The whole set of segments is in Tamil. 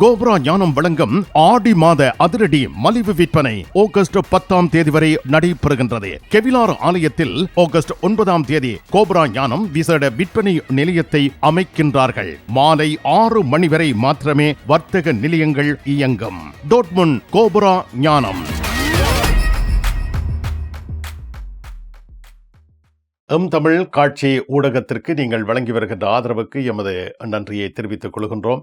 கோப்ரா ஞானம் வழங்கும் ஆடி மாத அதிரடி மலிவு விற்பனை ஆகஸ்ட் பத்தாம் தேதி வரை நடைபெறுகின்றது. கெவிலார் ஆலயத்தில் ஆகஸ்ட் ஒன்பதாம் தேதி கோப்ரா ஞானம் விசேட விற்பனை நிலையத்தை அமைக்கின்றார்கள். மாலை ஆறு மணி வரை மாத்திரமே வர்த்தக நிலையங்கள் இயங்கும். டோட்முன் கோபுரா ஞானம். எம் தமிழ் காட்சி ஊடகத்திற்கு நீங்கள் வழங்கி வருகின்ற ஆதரவுக்கு எமது நன்றியை தெரிவித்துக் கொள்கின்றோம்.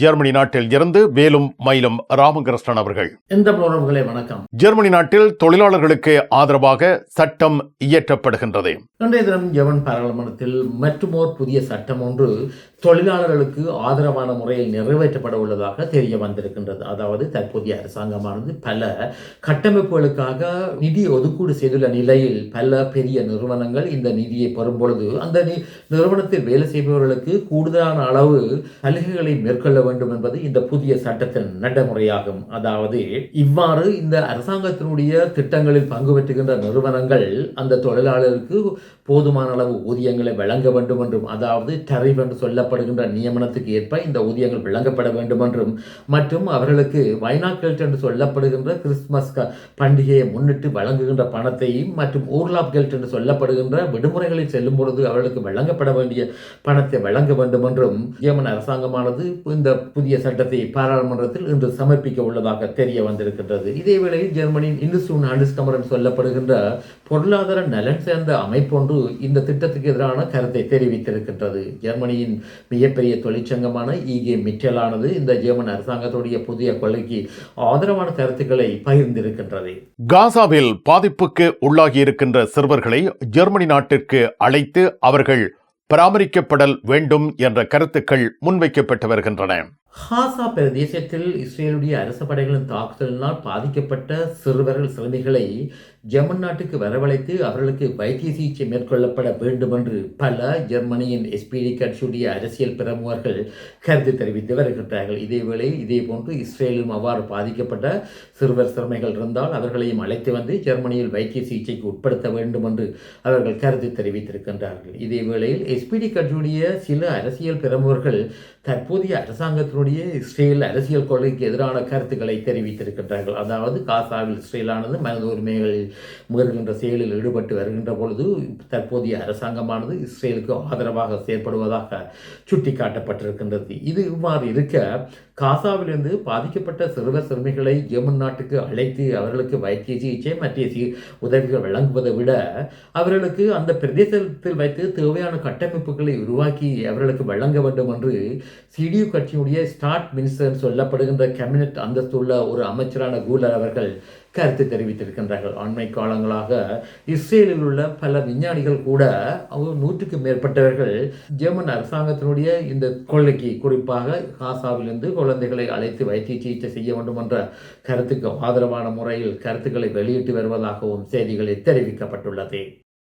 ஜெர்மனி நாட்டில் இருந்து வேலும் மயிலும் ராமகிருஷ்ணன் அவர்கள். இந்த உறவுகளே வணக்கம். ஜெர்மனி நாட்டில் தொழிலாளர்களுக்கு ஆதரவாக சட்டம் இயற்றப்படுகின்றது. இன்றைய தினம் ஜெர்மன் பாராளுமன்றத்தில் மற்றுமோர் புதிய சட்டம் ஒன்று தொழிலாளர்களுக்கு ஆதரவான முறையில் நிறைவேற்றப்பட உள்ளதாக தெரிய வந்திருக்கின்றது. அதாவது தற்போதைய அரசாங்கமானது பல கட்டமைப்புகளுக்காக நிதி ஒதுக்கீடு செய்துள்ள நிலையில் பல பெரிய நிறுவனங்கள் இந்த நிதியை பெறும் பொழுது அந்த நிறுவனத்தில் வேலை செய்பவர்களுக்கு கூடுதலான அளவு சலுகைகளை மேற்கொள்ள வேண்டும் என்பது இந்த புதிய சட்டத்தின் நடைமுறையாகும். அதாவது இவ்வாறு இந்த அரசாங்கத்தினுடைய திட்டங்களில் பங்கு பெற்றுகின்ற நிறுவனங்கள் அந்த தொழிலாளருக்கு போதுமான அளவு ஊதியங்களை வழங்க வேண்டும் என்றும் அதாவது டரிஃப் என்று சொல்லப்படுகின்ற நியமனத்துக்கு ஏற்ப இந்த ஊதியங்கள் வழங்கப்பட வேண்டும் என்றும் மற்றும் அவர்களுக்கு வைனாக்கெல்ட் என்று சொல்லப்படுகின்ற கிறிஸ்துமஸ் பண்டிகையை முன்னிட்டு வழங்குகின்ற பணத்தையும் மற்றும் ஊர்லாப் கெல்ட் என்று சொல்லப்படுகின்ற விடுமுறைகளில் செல்லும் பொழுது அவர்களுக்கு வழங்கப்பட வேண்டிய பணத்தை வழங்க வேண்டும் என்றும் ஜெர்மன் அரசாங்கமானது இந்த புதிய சட்டத்தை பாராளுமன்றத்தில் இன்று சமர்ப்பிக்க உள்ளதாக தெரிய வந்திருக்கின்றது. இதேவேளை ஜெர்மனியின் இந்துஸ்டூன் ஹாண்டிஸ்கமர் சொல்லப்படுகின்ற பொருளாதார நலன் சேர்ந்த அமைப்பொன்று இந்த திட்டத்துக்கு எதிரான கருத்தை தெரிவித்திருக்கின்றது. ஜெர்மனியின் மிகப்பெரிய தொழிற்சங்கமான ஈகே மிட்டலானது இந்த ஜெர்மன் அரசாங்கத்துடைய புதிய கொள்கைக்கு ஆதரவான கருத்துக்களை பகிர்ந்திருக்கின்றது. காசாவில் பாதிப்புக்கு உள்ளாகி இருக்கின்ற சிறுவர்களை ஜெர்மனி நாட்டிற்கு அழைத்து அவர்கள் பராமரிக்கப்படல் வேண்டும் என்ற கருத்துக்கள் முன்வைக்கப்பட்டு வருகின்றன. ஹாசா பிரதேசத்தில் இஸ்ரேலுடைய அரசு படைகளின் தாக்குதலினால் பாதிக்கப்பட்ட சிறுவர்கள் சிறுமிகளை ஜெர்மன் நாட்டுக்கு வரவழைத்து அவர்களுக்கு வைத்திய சிகிச்சை மேற்கொள்ளப்பட வேண்டுமென்று பல ஜெர்மனியின் எஸ்பிடி கட்சியுடைய அரசியல் பிரமுகர்கள் கருத்து தெரிவித்து வருகின்றார்கள். இதேவேளை இதேபோன்று இஸ்ரேலும் அவ்வாறு பாதிக்கப்பட்ட சிறுவர் சிறுமைகள் இருந்தால் அவர்களையும் அழைத்து வந்து ஜெர்மனியில் வைத்திய சிகிச்சைக்கு உட்படுத்த வேண்டும் என்று அவர்கள் கருத்து தெரிவித்திருக்கின்றார்கள். இதேவேளையில் எஸ்பிடி கட்சியுடைய சில அரசியல் பிரமுகர்கள் தற்போதைய அரசாங்கத்தினுடைய இஸ்ரேல் அரசியல் கொள்கைக்கு எதிரான கருத்துக்களை தெரிவித்திருக்கின்றார்கள். அதாவது காசாவில் இஸ்ரேலானது மனித உரிமைகளில் முயல்கின்ற செயலில் ஈடுபட்டு வருகின்ற பொழுது தற்போதைய அரசாங்கமானது இஸ்ரேலுக்கு ஆதரவாக செயற்படுவதாக சுட்டிக்காட்டப்பட்டிருக்கின்றது. இது இவ்வாறு இருக்க காசாவிலிருந்து பாதிக்கப்பட்ட சிறுவர் சிறுமிகளை ஏமன் நாட்டுக்கு அழைத்து அவர்களுக்கு வைத்திய சிகிச்சை மற்ற உதவிகள் வழங்குவதை விட அவர்களுக்கு அந்த பிரதேசத்தில் வைத்து தேவையான கட்டமைப்புகளை உருவாக்கி அவர்களுக்கு வழங்க வேண்டும் என்று சிடியு கட்சியுடைய ஸ்டார்ட் மினிஸ்டர் சொல்லப்படுகின்ற கேபினட் அந்தஸ்துள்ள ஒரு அமைச்சரான கூலர் அவர்கள் கருத்து தெரிவித்திருக்கின்றார்கள். அண்மை காலங்களாக இஸ்ரேலில் உள்ள பல விஞ்ஞானிகள் கூட அவங்க நூற்றுக்கு மேற்பட்டவர்கள் ஜெர்மன் அரசாங்கத்தினுடைய இந்த கொள்ளைக்கு குறிப்பாக காசாவிலிருந்து குழந்தைகளை அழைத்து வைத்திய சிகிச்சை செய்ய வேண்டும் என்ற கருத்துக்கு ஆதரவான முறையில் கருத்துக்களை வெளியிட்டு வருவதாகவும் செய்திகளில் தெரிவிக்கப்பட்டுள்ளது.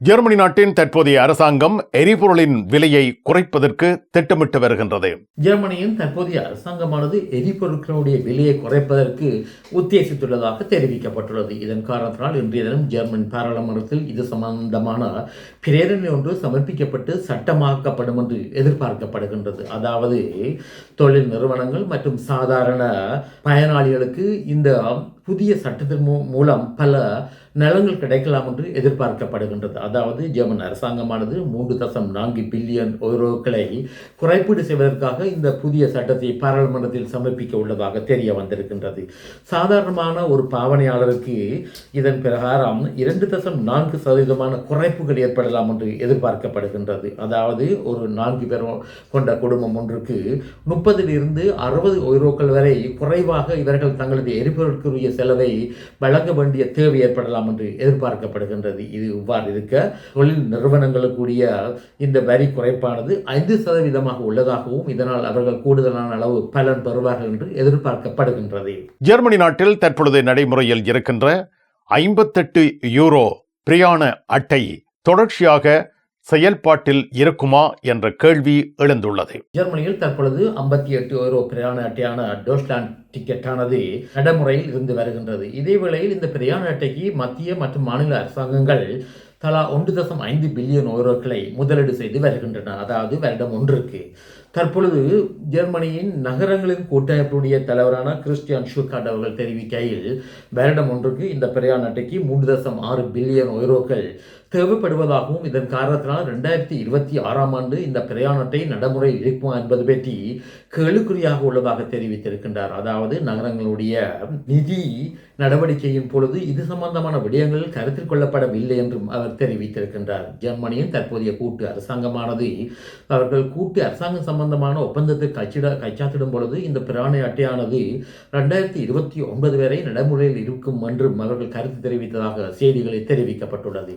ஜெர்மனி நாட்டின் தற்போதைய அரசாங்கம் எரிபொருளின் விலையை குறைப்பதற்கு திட்டமிட்டு வருகின்றது. ஜெர்மனியின் தற்போதைய அரசாங்கமானது எரிபொருட்களுடைய விலையை குறைப்பதற்கு உத்தேசித்துள்ளதாக தெரிவிக்கப்பட்டுள்ளது. இதன் காரணத்தினால் இன்றைய தினம் ஜெர்மன் பாராளுமன்றத்தில் இது சம்பந்தமான பிரேரணை ஒன்று சமர்ப்பிக்கப்பட்டு சட்டமாக்கப்படும் என்று எதிர்பார்க்கப்படுகின்றது. அதாவது தொழில் நிறுவனங்கள் மற்றும் சாதாரண பயனாளிகளுக்கு இந்த புதிய சட்டத்தின் மூ- மூலம் பல நலங்கள் கிடைக்கலாம் என்று எதிர்பார்க்கப்படுகின்றது. அதாவது ஜெர்மன் அரசாங்கமானது மூன்று தசம் நான்கு பில்லியன் யூரோக்களை குறைப்பீடு செய்வதற்காக இந்த புதிய சட்டத்தை பாராளுமன்றத்தில் சமர்ப்பிக்க உள்ளதாக தெரிய வந்திருக்கின்றது. சாதாரணமான ஒரு பாவனையாளருக்கு இதன் பிரகாரம் இரண்டு தசம் நான்கு சதவீதமான குறைப்புகள் ஏற்படலாம் என்று எதிர்பார்க்கப்படுகின்றது. அதாவது ஒரு நான்கு பேர் கொண்ட குடும்பம் ஒன்றுக்கு முப்பதிலிருந்து அறுபது யூரோக்கள் வரை குறைவாக இவர்கள் தங்களது எரிபொருட்குரிய செலவை வழங்க வேண்டிய தேவை ஏற்படலாம் என்று எதிர்பார்க்கப்படுகின்றது. இது இவ்வாறு இருக்க தொழில் நிறுவனங்களுக்குரிய இந்த வரி குறைப்பானது ஐந்து சதவீதமாக உள்ளதாகவும் இதனால் அவர்கள் கூடுதலான அளவு பலன் பெறுவார்கள் என்று எதிர்பார்க்கப்படுகின்றது. ஜெர்மனி நாட்டில் தற்பொழுது நடைமுறையில் இருக்கின்ற ஐம்பத்தெட்டு யூரோ பிரயாண அட்டை தொடர்ச்சியாக செயல்பாட்டில் இருக்குமா என்ற கேள்வி எழுந்துள்ளது. ஜெர்மனியில் தற்பொழுது ஐம்பத்தி எட்டு யூரோ பிரயாண அட்டையான டோஸ்லாண்ட் டிக்கெட்டானது நடைமுறையில் இருந்து வருகின்றது. இதே வேளையில் இந்த பிரயாண அட்டைக்கு மத்திய மற்றும் மாநில அரசாங்கங்கள் தலா ஒன்று தசம் ஐந்து பில்லியன் யூரோக்களை முதலீடு செய்து வருகின்றன. அதாவது வருடம் ஒன்றுக்கு. தற்பொழுது ஜெர்மனியின் நகரங்களின் கூட்டமைப்புடைய தலைவரான கிறிஸ்டியான் ஷூகாட் அவர்கள் தெரிவிக்கையில் வருடம் ஒன்றுக்கு இந்த பிரயாண அட்டைக்கு மூன்று தசம் ஆறு பில்லியன் யூரோக்கள் தேவைப்படுவதாகவும் இதன் காரணத்தினால் ரெண்டாயிரத்தி இருபத்தி ஆறாம் ஆண்டு இந்த பிரயாணத்தை நடைமுறையில் இருக்குமா என்பது பற்றி கேளுக்குறியாக உள்ளதாக தெரிவித்திருக்கின்றார். அதாவது நகரங்களுடைய நிதி நடவடிக்கையின் பொழுது இது சம்பந்தமான விடயங்கள் கருத்தில் கொள்ளப்படவில்லை என்றும் அவர் தெரிவித்திருக்கின்றார். ஜெர்மனியின் தற்போதைய கூட்டு அரசாங்கமானது அவர்கள் கூட்டு அரசாங்கம் சம்பந்தமான ஒப்பந்தத்தை கச்சிட கச்சாத்திடும் பொழுது இந்த பிராணி அட்டையானது ரெண்டாயிரத்தி இருபத்தி ஒன்பது வரை நடைமுறையில் இருக்கும் என்றும் அவர்கள் கருத்து தெரிவித்ததாக செய்திகளில் தெரிவிக்கப்பட்டுள்ளது.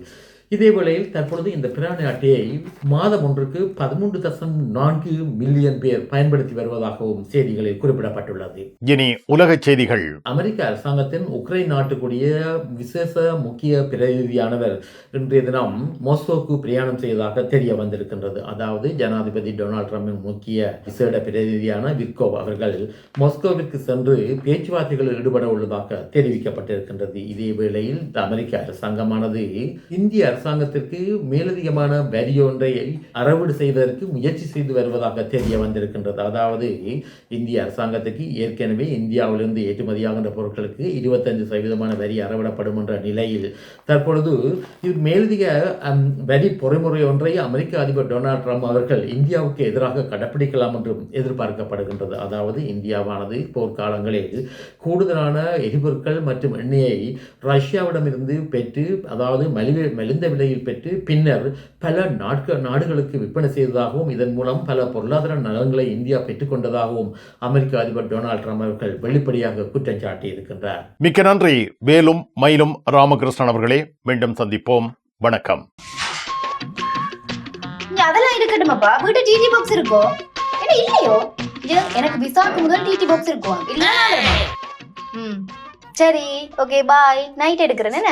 இதே வேளையில் தற்பொழுது இந்த பிராணி அட்டையை மாதம் ஒன்றுக்கு பதிமூன்று தசம் நான்கு மில்லியன் பேர் பயன்படுத்தி வருவதாகவும் செய்திகளில் குறிப்பிடப்பட்டுள்ளது. இனி உலகச் செய்திகள். அமெரிக்க அரசாங்கத்தின் உக்ரைன் நாட்டுக்குரிய விசேஷ முக்கிய பிரதிநிதியானவர் இன்றைய தினம் மாஸ்கோவுக்கு பிரயாணம் செய்ததாக தெரிய வந்திருக்கின்றது. அதாவது ஜனாதிபதி டொனால்ட் ட்ரம்பின் முக்கிய விசேட பிரதிநிதியான விர்கோவ் அவர்கள் மாஸ்கோவிற்கு சென்று பேச்சுவார்த்தைகளில் ஈடுபட உள்ளதாக தெரிவிக்கப்பட்டிருக்கின்றது. இதே வேளையில் அமெரிக்க அரசாங்கமானது இந்திய அரசாங்கத்திற்கு மேலதிகமான வரி ஒன்றை அறவீடு செய்வதற்கு முயற்சி செய்து வருவதாக தெரிய வந்திருக்கின்றது. அதாவது இந்திய அரசாங்கத்துக்கு ஏற்கனவே இந்தியாவிலிருந்து ஏற்றுமதியாகின்ற பொருட்களுக்கு இருபத்தஞ்சு சதவீதமான வரி அறவிடப்படும் என்ற நிலையில் தற்பொழுது இது மேலதிக வரி பொறிமுறை ஒன்றை அமெரிக்க அதிபர் டொனால்ட் ட்ரம்ப் அவர்கள் இந்தியாவுக்கு எதிராக கடைப்பிடிக்கலாம் என்றும் எதிர்பார்க்கப்படுகின்றது. அதாவது இந்தியாவானது போர்க்காலங்களில் கூடுதலான எரிபொருட்கள் மற்றும் எண்ணெயை ரஷ்யாவிடமிருந்து பெற்று அதாவது மலிவு மலிந்த விலையில் பெற்று பின்னர் பல நாட்க நாடுகளுக்கு விற்பனை செய்ததாகவும் இதன் மூலம் பல பொருளாதார நலன்களை இந்தியா பெற்றுக்கொண்டதாகவும் அமெரிக்க அதிபர் டொனால்ட் ட்ரம்ப் அவர்கள் வெளிப்படையாக குற்றம் சாட்டியிருக்கின்றார். மிக்க நன்றி. வேலும் மயிலும் ராமகிருஷ்ணன் அவர்களே மீண்டும் சந்திப்போம். வணக்கம். அதெல்லாம் இருக்கட்டுமாப்பா. வீட்டு டிடி பாக்ஸ் இருக்கோ? என்ன இல்லையோ? எனக்கு விசாக்கு முதல் டிடி பாக்ஸ் இருக்கும் இல்ல ம். சரி ஓகே பாய் நைட் எடுக்கிறேன் என்ன?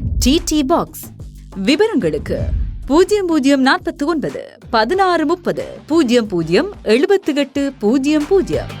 டிடி பாக்ஸ் விவரங்களுக்கு பூஜ்ஜியம் பூஜ்ஜியம் நாற்பத்தி ஒன்பது பதினாறு முப்பது பூஜ்ஜியம் பூஜ்ஜியம் எழுபத்தி எட்டு பூஜ்ஜியம் பூஜ்ஜியம்.